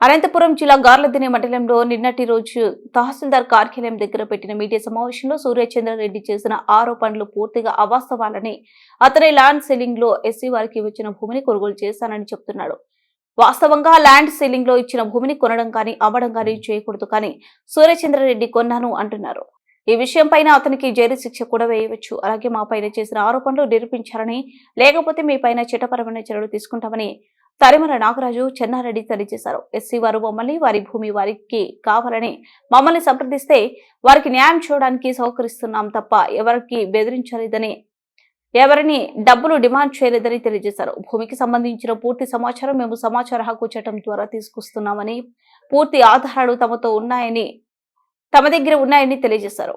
అనంతపురం జిల్లా గార్లదినే మండలంలో నిన్నటి రోజు తహసీల్దార్ కార్యాలయం దగ్గర పెట్టిన మీడియా సమావేశంలో సూర్యచంద్రారెడ్డి చేసిన ఆరోపణలు పూర్తిగా అవాస్తవాలని అతని ల్యాండ్ సెల్లింగ్లో ఎస్సీ వారికి వచ్చిన భూమిని కొనుగోలు చేశానని చెప్తున్నాడు. వాస్తవంగా ల్యాండ్ సెల్లింగ్లో ఇచ్చిన భూమిని కొనడం కానీ అమ్మడం కానీ చేయకూడదు కానీ సూర్యచంద్రారెడ్డి కొన్నాను అంటున్నారు. ఈ విషయంపైన అతనికి జైలు శిక్ష కూడా వేయవచ్చు. అలాగే మా పైన చేసిన ఆరోపణలు నిరూపించారని లేకపోతే మీ పైన చట్టపరమైన చర్యలు తీసుకుంటామని తరిమల నాగరాజు చెన్నారెడ్డి తెలియజేశారు. ఎస్సీ వారు మమ్మల్ని వారి భూమి వారికి కావాలని మమ్మల్ని సంప్రదిస్తే వారికి న్యాయం చేయడానికి సహకరిస్తున్నాం తప్ప ఎవరికి బెదిరించలేదని ఎవరిని డబ్బులు డిమాండ్ చేయలేదని తెలియజేశారు. భూమికి సంబంధించిన పూర్తి సమాచారం మేము సమాచార హక్కు చట్టం ద్వారా తీసుకొస్తున్నామని పూర్తి ఆధారాలు తమతో ఉన్నాయని తమ దగ్గర ఉన్నాయని తెలియజేశారు.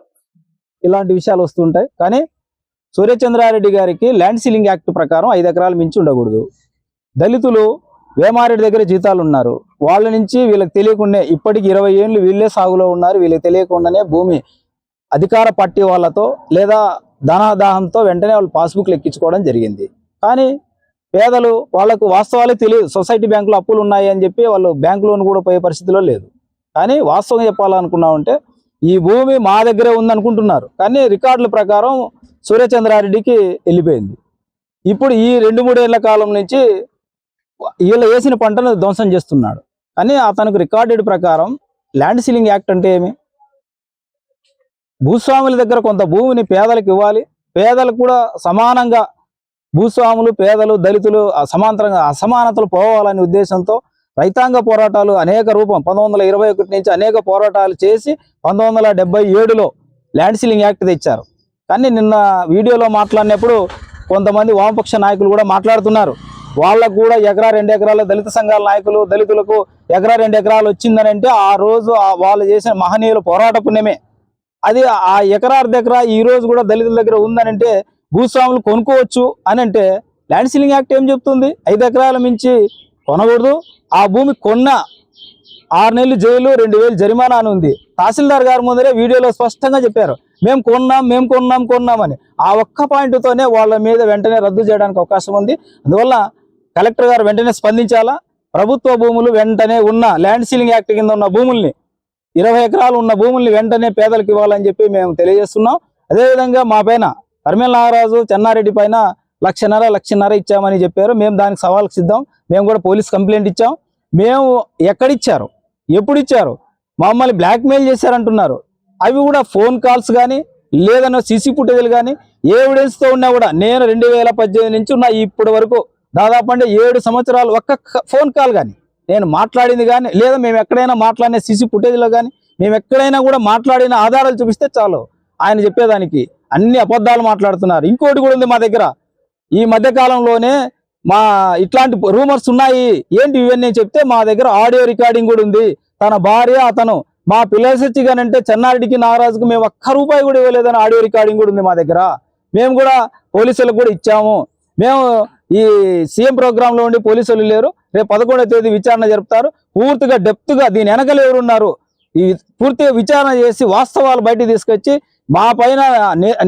ఇలాంటి విషయాలు వస్తుంటాయి కానీ సూర్యచంద్రారెడ్డి గారికి ల్యాండ్ సీలింగ్ యాక్ట్ ప్రకారం ఐదు ఎకరాలు మించి ఉండకూడదు. దళితులు వేమారెడ్డి దగ్గర జీతాలు ఉన్నారు వాళ్ళ నుంచి వీళ్ళకి తెలియకుండానే ఇప్పటికి ఇరవై ఏళ్ళు వీళ్ళే సాగులో ఉన్నారు. వీళ్ళకి తెలియకుండానే భూమి అధికార పార్టీ వాళ్ళతో లేదా ధనాదాహంతో వెంటనే వాళ్ళు పాస్బుక్లు ఎక్కించుకోవడం జరిగింది. కానీ పేదలు వాళ్ళకు వాస్తవాలే తెలియదు. సొసైటీ బ్యాంకులో అప్పులు ఉన్నాయి అని చెప్పి వాళ్ళు బ్యాంక్ లోన్ కూడా పోయే పరిస్థితిలో లేదు. కానీ వాస్తవం చెప్పాలనుకున్నామంటే ఈ భూమి మా దగ్గరే ఉందనుకుంటున్నారు. కానీ రికార్డుల ప్రకారం సూర్యచంద్రారెడ్డికి వెళ్ళిపోయింది. ఇప్పుడు ఈ రెండు మూడేళ్ళ కాలం నుంచి వీళ్ళు వేసిన పంటను ధ్వంసం చేస్తున్నాడు. కానీ అతనికి రికార్డెడ్ ప్రకారం ల్యాండ్ సీలింగ్ యాక్ట్ అంటే ఏమి? భూస్వాముల దగ్గర కొంత భూమిని పేదలకు ఇవ్వాలి. పేదలకు కూడా సమానంగా భూస్వాములు పేదలు దళితులు సమాంతరంగా అసమానతలు పోవాలనే ఉద్దేశంతో రైతాంగ పోరాటాలు అనేక రూపం పంతొమ్మిది వందల ఇరవై ఒకటి నుంచి అనేక పోరాటాలు చేసి పంతొమ్మిది వందల ఏడులో ల్యాండ్ సీలింగ్ యాక్ట్ తెచ్చారు. కానీ నిన్న వీడియోలో మాట్లాడినప్పుడు కొంతమంది వామపక్ష నాయకులు కూడా మాట్లాడుతున్నారు. వాళ్ళకు కూడా ఎకరా రెండు ఎకరాలు దళిత సంఘాల నాయకులు దళితులకు ఎకరా రెండు ఎకరాలు వచ్చిందని అంటే ఆ రోజు వాళ్ళు చేసిన మహనీయుల పోరాట పుణ్యమే. అది ఆ ఎకరా అర్ధ ఎకరా ఈ రోజు కూడా దళితుల దగ్గర ఉందనంటే భూస్వాములు కొనుక్కోవచ్చు అని అంటే ల్యాండ్ సీలింగ్ యాక్ట్ ఏం చెప్తుంది? ఐదు ఎకరాల మించి కొనకూడదు. ఆ భూమి కొన్న ఆరు నెలలు జైలు రెండు వేలు జరిమానా అని ఉంది. తహసీల్దార్ గారి ముందరే వీడియోలో స్పష్టంగా చెప్పారు. మేము కొన్నాం మేము కొన్నాం కొన్నామని ఆ ఒక్క పాయింట్తోనే వాళ్ళ మీద వెంటనే రద్దు చేయడానికి అవకాశం ఉంది. అందువల్ల కలెక్టర్ గారు వెంటనే స్పందించాలా? ప్రభుత్వ భూములు వెంటనే ఉన్న ల్యాండ్ సీలింగ్ యాక్ట్ కింద ఉన్న భూముల్ని ఇరవై ఎకరాలు ఉన్న భూముల్ని వెంటనే పేదలకు ఇవ్వాలని చెప్పి మేము తెలియజేస్తున్నాం. అదేవిధంగా మా పైన పర్మేల నాగరాజు చెన్నారెడ్డి పైన లక్షన్నర లక్షన్నర ఇచ్చామని చెప్పారు. మేము దానికి సవాల్కి సిద్ధం. మేము కూడా పోలీస్ కంప్లైంట్ ఇచ్చాం. మేము ఎక్కడిచ్చారు? ఎప్పుడు ఇచ్చారు మమ్మల్ని బ్లాక్మెయిల్ చేశారంటున్నారు. అవి కూడా ఫోన్ కాల్స్ కానీ లేదన్న సీసీ ఫుటేజ్లు కానీ ఏ ఎవిడెన్స్తో ఉన్నా కూడా నేను రెండు వేల పద్దెనిమిది నుంచి ఉన్న ఇప్పటి వరకు దాదాపు అంటే ఏడు సంవత్సరాలు ఒక్క ఫోన్ కాల్ కానీ నేను మాట్లాడింది కానీ లేదా మేము ఎక్కడైనా మాట్లాడిన సిసి ఫుటేజ్లో కానీ మేము ఎక్కడైనా కూడా మాట్లాడిన ఆధారాలు చూపిస్తే చాలు. ఆయన చెప్పేదానికి అన్ని అబద్ధాలు మాట్లాడుతున్నారు. ఇంకోటి కూడా ఉంది మా దగ్గర. ఈ మధ్యకాలంలోనే మా ఇట్లాంటి రూమర్స్ ఉన్నాయి. ఏంటి ఇవన్నీ చెప్తే మా దగ్గర ఆడియో రికార్డింగ్ కూడా ఉంది. తన భార్య అతను మా పిల్లలు వచ్చి అంటే చెన్నారెడ్డికి నాగరాజుకి మేము ఒక్క రూపాయి కూడా ఇవ్వలేదని ఆడియో రికార్డింగ్ కూడా ఉంది మా దగ్గర. మేము కూడా పోలీసులకు కూడా ఇచ్చాము. మేము ఈ సీఎం ప్రోగ్రాంలో ఉండి పోలీసులు లేరు. రేపు పదకొండవ తేదీ విచారణ జరుపుతారు. పూర్తిగా డెప్త్గా దీని వెనకలు ఎవరున్నారు? ఈ పూర్తిగా విచారణ చేసి వాస్తవాలు బయట తీసుకొచ్చి మా పైన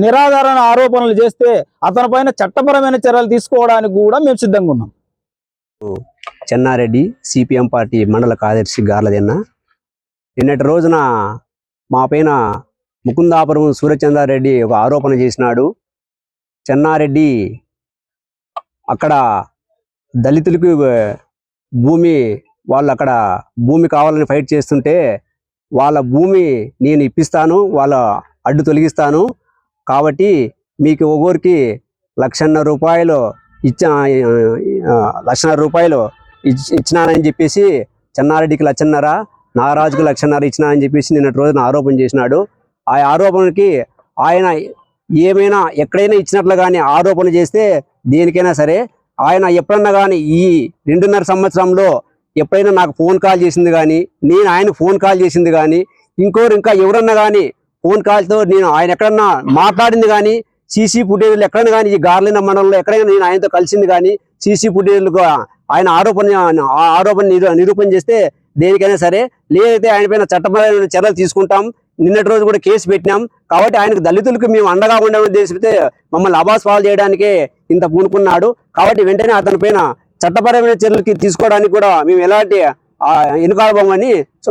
నిరాధారణ ఆరోపణలు చేస్తే అతని పైన చట్టపరమైన చర్యలు తీసుకోవడానికి కూడా మేము సిద్ధంగా ఉన్నాం. చెన్నారెడ్డి సిపిఎం పార్టీ మండల కార్యదర్శి గార్లదెన్న నిన్నటి రోజున మా పైన ముకుందాపురం సూర్యచంద్రారెడ్డి ఒక ఆరోపణ చేసినాడు. చెన్నారెడ్డి అక్కడ దళితులకు భూమి వాళ్ళు అక్కడ భూమి కావాలని ఫైట్ చేస్తుంటే వాళ్ళ భూమి నేను ఇప్పిస్తాను వాళ్ళ అడ్డు తొలగిస్తాను. కాబట్టి మీకు ఒక్కొరికి లక్షన్నర రూపాయలు ఇచ్చా లక్షన్నర రూపాయలు ఇచ్చినానని చెప్పేసి చెన్నారెడ్డికి లక్షన్నర నాగరాజుకు లక్షన్నర ఇచ్చినానని చెప్పేసి నిన్నటి రోజున ఆరోపణ చేసినాడు. ఆ ఆరోపణకి ఆయన ఏమైనా ఎక్కడైనా ఇచ్చినట్లు కానీ ఆరోపణ చేస్తే దేనికైనా సరే ఆయన ఎప్పుడన్నా కానీ ఈ రెండున్నర సంవత్సరంలో ఎప్పుడైనా నాకు ఫోన్ కాల్ చేసింది కానీ నేను ఆయన ఫోన్ కాల్ చేసింది కానీ ఇంకోరు ఇంకా ఎవరన్నా కానీ ఫోన్ కాల్తో నేను ఆయన ఎక్కడన్నా మాట్లాడింది కానీ సీసీ ఫుటేజ్లు ఎక్కడైనా కానీ ఈ గార్లిన మండలంలో ఎక్కడైనా నేను ఆయనతో కలిసింది కానీ సీసీ ఫుటేజ్లు ఆయన ఆరోపణ ఆ ఆరోపణ నిరూపణ చేస్తే దేనికైనా సరే లేదైతే ఆయన పైన చట్టపరమైన చర్యలు తీసుకుంటాం. నిన్నటి రోజు కూడా కేసు పెట్టినాం. కాబట్టి ఆయనకు దళితులకు మేము అండగా ఉండమని తెలిసిపోతే మమ్మల్ని అబాస్ పాలు చేయడానికే ఇంత పూనుకున్నాడు. కాబట్టి వెంటనే అతని పైన చట్టపరమైన చర్యలకి తీసుకోవడానికి కూడా మేము ఎలాంటి ఆ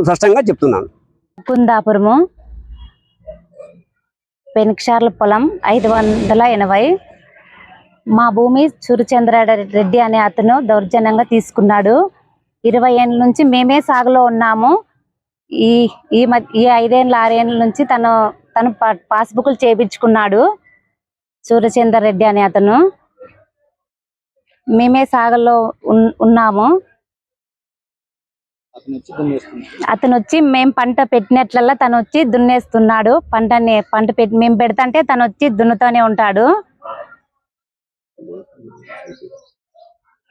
స్పష్టంగా చెప్తున్నాను. కుందాపురము పెనుక్షార్ల పొలం ఐదు వందల ఎనభై. మా భూమి సూర్యచంద్ర రెడ్డి అనే అతను దౌర్జన్యంగా తీసుకున్నాడు. ఇరవై ఏళ్ళ నుంచి మేమే సాగులో ఉన్నాము. ఈ ఈ మధ్య ఈ ఐదేళ్ళ ఆరేళ్ళ నుంచి తను తను పాస్బుక్లు చేయించుకున్నాడు సూర్యచంద్ర రెడ్డి అనే అతను. మేమే సాగులో ఉన్- ఉన్నాము. అతను వచ్చి మేము పంట పెట్టినట్లల్లా తను వచ్చి దున్నేస్తున్నాడు. పంటని పంట పెట్టి మేము పెడతంటే తను వచ్చి దున్నుతూనే ఉంటాడు.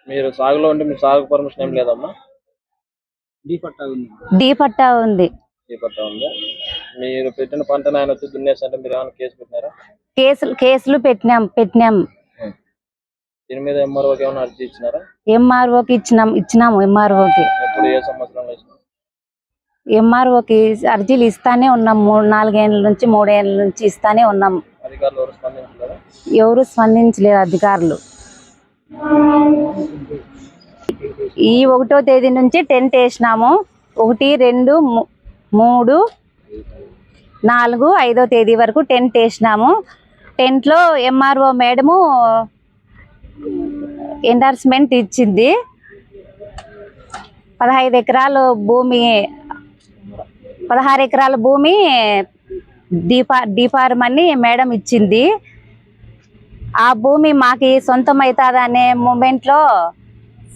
మీరు సాగులో ఉంటే మీ సాగు పర్మిషన్ ఏం లేదమ్మా? డీ పట్టా ఉంది. ఈ పట్ట ఉంది. మీరు పెట్టిన పంటను ఆయన వచ్చి దున్నేసంటే మీరు ఏమైనా కేసు పెట్టినారా? కేసులు కేసులు పెట్టినాం పెట్టినాం. దీని మీద ఎంఆర్ఓకి ఏమైనా అర్జీ ఇచ్చినారా? ఎంఆర్ఓకి ఇచ్చినాం ఇచ్చినాము ఎంఆర్ఓకి ఎప్పుడు ఏ సంవత్సరంలో ఇచ్చినారు? ఎంఆర్ఓకి అర్జీలు ఇస్తానే ఉన్నాం. మూడు నాలుగేళ్ళ నుంచి మూడేళ్ళ నుంచి ఇస్తానే ఉన్నాం. అధికారులు ఎవరు స్పందించలేదా? ఎవరు స్పందించలేదు అధికారులు. ఈ ఒకటో తేదీ నుంచి టెంట్ వేసినాము. ఒకటి రెండు మూడు నాలుగు ఐదో తేదీ వరకు టెంట్ వేసినాము. టెంట్లో ఎంఆర్ఓ మేడము ఎండార్స్మెంట్ ఇచ్చింది. పదహైదు ఎకరాలు భూమి పదహారు ఎకరాల భూమి దీపా దీపారం అని మేడం ఇచ్చింది. ఆ భూమి మాకు సొంతం అవుతుందనే మూమెంట్లో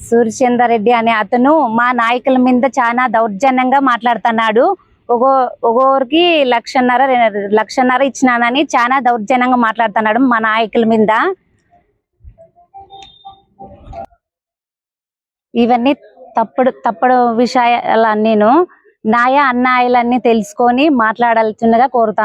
సూర్యచంద్ర రెడ్డి అనే అతను మా నాయకుల మీద చాలా దౌర్జన్యంగా మాట్లాడుతున్నాడు. ఒగో ఒక్కొరికి లక్షన్నర లక్షన్నర ఇచ్చినానని చాలా దౌర్జన్యంగా మాట్లాడుతున్నాడు మా నాయకుల మీద. ఇవన్నీ తప్పుడు తప్పుడు విషయాలన్నీను న్యాయ అన్యాయాలన్నీ తెలుసుకొని మాట్లాడాల్సిందిగా కోరుతాను